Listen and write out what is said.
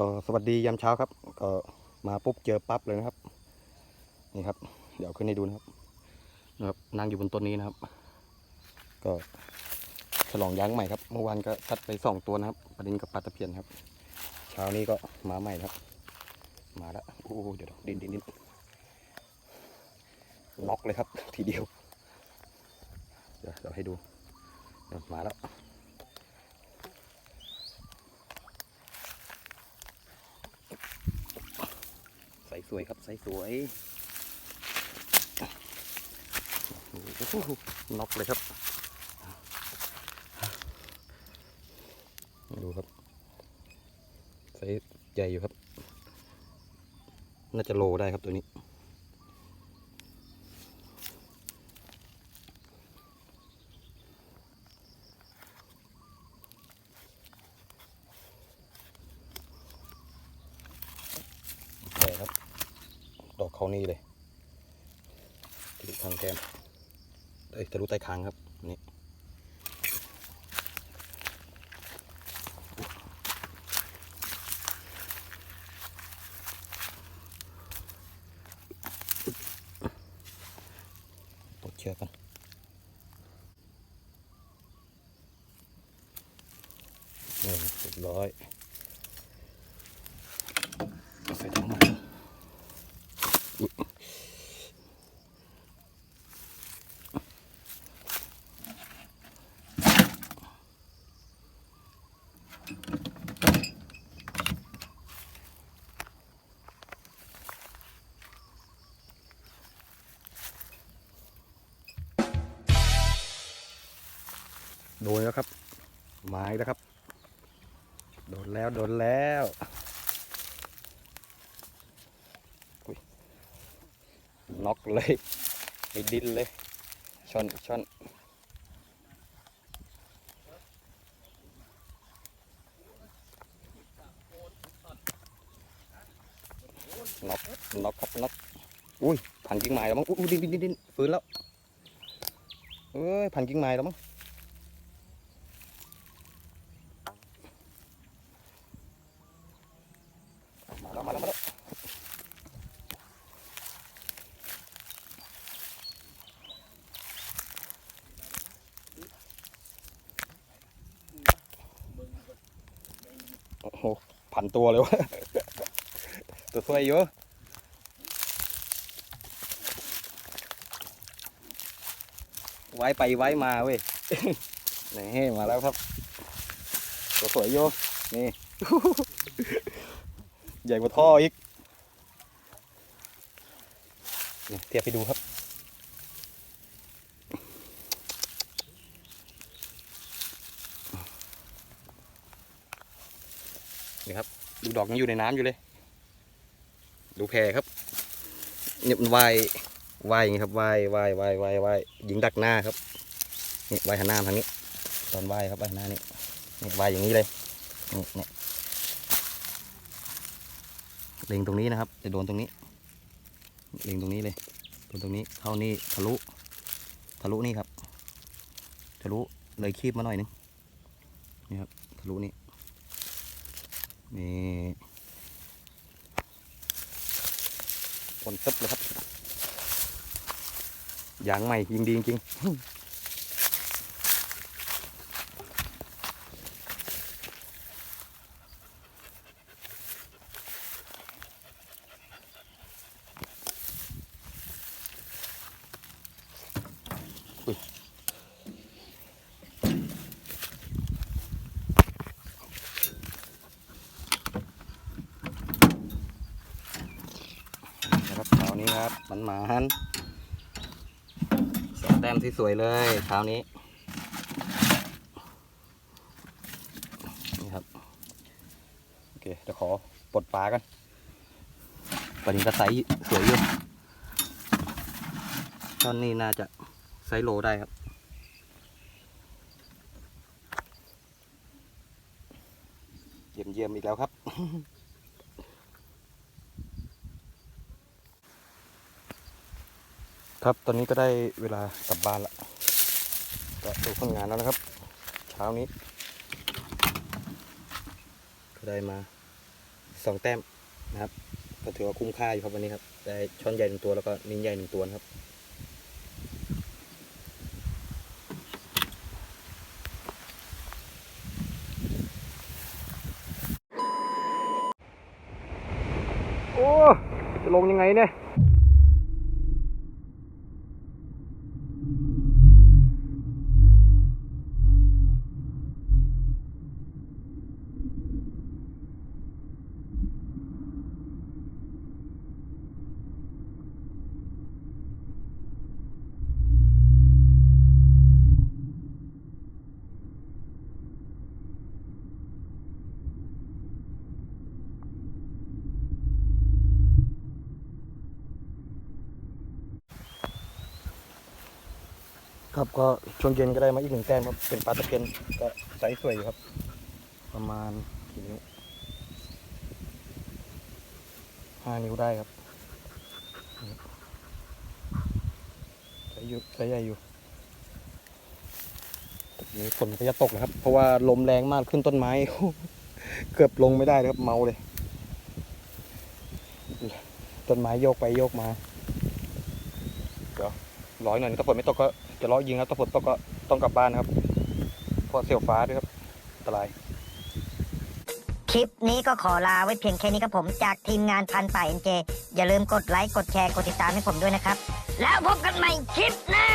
ก็สวัสดียามเช้าครับ ก็มาปุ๊บเจอปั๊บเลยนะครับ นี่ครับ เดี๋ยวขึ้นให้ดูนะครับนะครับนั่งอยู่บนต้นนี้นะครับ ก็ฉลองย้างใหม่ครับ เมื่อวานก็ทัดไปสองตัวนะครับปลาดินกับปลาตะเพียนครับ เช้านี้ก็มาใหม่ครับ มาแล้วโอ้เดี๋ยวดินดินดินล็อกเลยครับ ทีเดียว เดี๋ยวเดี๋ยวให้ดูมาแล้ว สวยครับใสสวยน็อกเลยครับ ดูครับไซส์ใหญ่อยู่ครับ น่าจะโลได้ครับตัวนี้ ใช่ครับ ดอกเขานี่เลยทะลุทางแก้มเอ้ยทะลุใต้คางครับนี่ปลดเชือกกันนี่เรียบร้อยใส่ถังให โดนแล้วครับไม้แล้วครับ โดนแล้วโดนแล้วน็อกเลยไอ้ดินเลยชนชนน็อกน็อกครับน็อกอุ้ย พันกิ่งไม้แล้วมั้งอุ้ยดินดินดินดินฟื้นแล้วเอ้ย พันกิ่งไม้แล้วมั้ง มาแล้วมาแล้วมาแล้วโอ้โหพันตัวเลยวะตัวสวยเยอะไว้ไปไว้มาเว้ยนี่มาแล้วครับ ตัวสวยโยนี่ ใหญ่กว่าท่ออีกเทียบไปดูครับ นี่ครับ ดูดอกยังอยู่ในน้ำอยู่เลย ดูแพรครับเนี่ยมันว่ายว่ายอย่างนี้ครับว่ายว่ายว่ายว่ายว่ายยิงดักหน้าครับนี่ว่ายหันหน้าทางนี้ ตอนว่ายครับว่ายหน้านี่นี่ว่ายอย่างนี้เลยนี่นี่ เล็งตรงนี้นะครับ จะโดนตรงนี้ เล็งตรงนี้เลยโดนตรงนี้เข้านี่ทะลุ ทะลุนี่ครับ ทะลุเลยคีบมาหน่อยนึงนี่ครับทะลุนี่นี่คนตึ๊บเลยครับยางใหม่ยิงดีจริงๆ นะครับเช้านี้ครับ มันหมานสองแต้มที่สวยเลยเช้านี้ นี่ครับ โอเคเดี๋ยวขอปลดปลากันปลาดินก็ไซส์สวยอยู่ตอนนี้น่าจะไซส์โลได้ครับเยี่ยมเยี่ยมๆอีกแล้วครับ ครับตอนนี้ก็ได้เวลากลับบ้านละก็ดูผลงานแล้วนะครับ เช้านี้ ก็ได้มาสองแต้มนะครับ ก็ถือว่าคุ้มค่าอยู่ครับวันนี้ครับ ได้ช้อนใหญ่หนึ่งตัวแล้วก็นิ้นใหญ่หนึ่งตัวครับโอ้จะลงยังไงเนี่ย ครับก็ช่วงเย็นก็ได้มาอีกหนึ่งแต้มครับเป็นปลาตะเพียนก็ไซส์สวยอยู่ครับ ประมาณกี่นิ้วห้านิ้วได้ครับไซส์อยู่ไซส์ใหญ่อยู่นี้ฝนก็จะตกนะครับ เพราะว่าลมแรงมากขึ้นต้นไม้ เกือบลงไม่ได้ครับเมาเลย ต้นไม้โยกไปโยกมาร้อยหน่อยถ้าฝนไม่ตกก็ จะล้อยยิงครับถ้าฝนตกก็ต้องกลับบ้านนะครับเพราะเสียวฟ้าด้วยครับอันตราย คลิปนี้ก็ขอลาไว้เพียงแค่นี้ครับผมจากทีมงานพันป่าเอ็นเจอย่าลืมกดไลค์กดแชร์กดติดตามให้ผมด้วยนะครับ แล้วพบกันใหม่คลิปหน้า